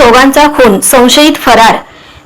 दोघांचा खून संशयित फरार.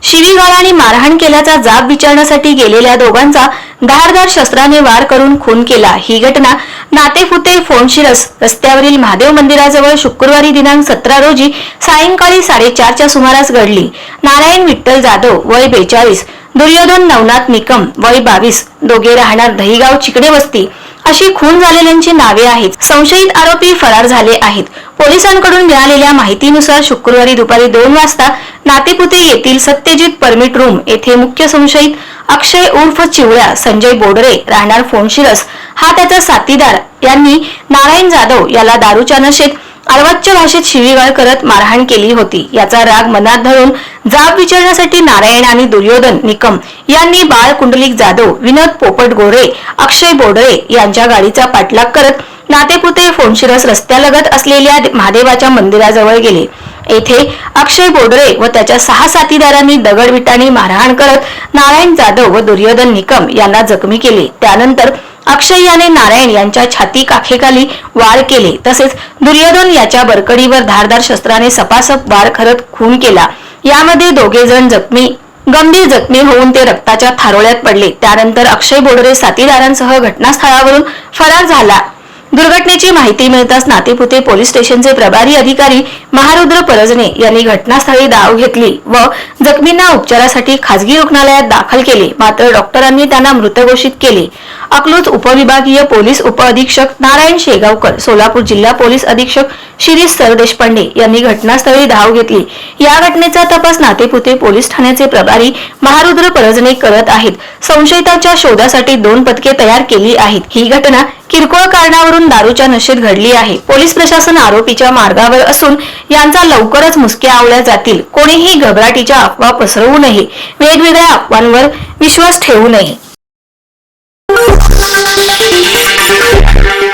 शिवीगाळ आणि मारहाण केल्याचा जाब विचारण्यासाठी गेलेल्या दोघांचा धारदार शस्त्राने वार करून खून केला. ही घटना नातेफुते फोनशिरस रस्त्यावरील महादेव मंदिराजवळ शुक्रवारी दिनांक सतरा रोजी सायंकाळी साडेचारच्या सुमारास घडली. नारायण विठ्ठल जाधव वय बेचाळीस दुर्योधन नवनाथ निकम वय बावीस दोघे राहणार दहीगाव चिकडे वस्ती अशी खून झालेल्यांची नावे आहेत. संशयित आरोपी फरार झाले आहेत. पोलिसांकडून मिळालेल्या माहितीनुसार शुक्रवारी दुपारी दोन वाजता नातेपुते येथील सत्यजित परमिट रूम येथे मुख्य संशयित अक्षय उर्फ चिवळ्या संजय बोडरे राहणार फोनशिरस हा त्याचा साथीदार. यांनी नारायण जाधव याला दारूच्या नशेत अर्वाच्य भाषेत शिवीगाळ करत मारहाण केली होती. याचा राग मनात धरून जाब विचारण्यासाठी नारायण आणि दुर्योधन निकम यांनी बाळ कुंडलिक जाधव विनोद पोपट गोरे अक्षय बोडरे यांच्या गाडीचा पाठलाग करत नातेपुते फोनशिरस रस्त्यालगत असलेल्या महादेवाच्या मंदिराजवळ गेले. येथे अक्षय बोडरे व त्याच्या सहा साथीदारांनी दगडविटांनी मारहाण करत नारायण जाधव व दुर्योधन निकम यांना जखमी केले. त्यानंतर अक्षय याने नारायण यांच्या छाती काखेखाली वार केले. तसेच दुर्योधन याच्या बरकडीवर धारदार शस्त्राने सपासप वार खरत खून केला. यामध्ये दोघे जण जखमी गंभीर जखमी होऊन ते रक्ताच्या थारोळ्यात पडले. त्यानंतर अक्षय बोडरे साथीदारांसह घटनास्थळावरून फरार झाला. दुर्घटनेची माहिती मिळताच नातेपुते पोलीस स्टेशनचे प्रभारी अधिकारी महारुद्र परजणे यांनी घटनास्थळी धाव घेतली व जखमींना उपचारासाठी खासगी रुग्णालयात दाखल केले. मात्र डॉक्टरांनी त्यांना मृत घोषित केले. अकलूज उपविभागीय पोलीस उपअधीक्षक नारायण शेगावकर सोलापूर जिल्हा पोलीस अधीक्षक शिरीष सरदेशपांडे यांनी घटनास्थळी धाव घेतली. या घटनेचा तपास नातेपुते पोलीस ठाण्याचे प्रभारी महारुद्र परजणे करत आहेत. संशयितांच्या शोधासाठी दोन पथके तयार केली आहेत. ही घटना किरकोळ कारणावरून दारूच्या नशेत घडली आहे. पोलीस प्रशासन आरोपीच्या मार्गावर असून यांचा लवकरच मुसक्या आवल्या जातील. कोणीही घबराटीच्या अफवा पसरवू नये. वेगवेगळ्या अफवांवर विश्वास ठेवू नये.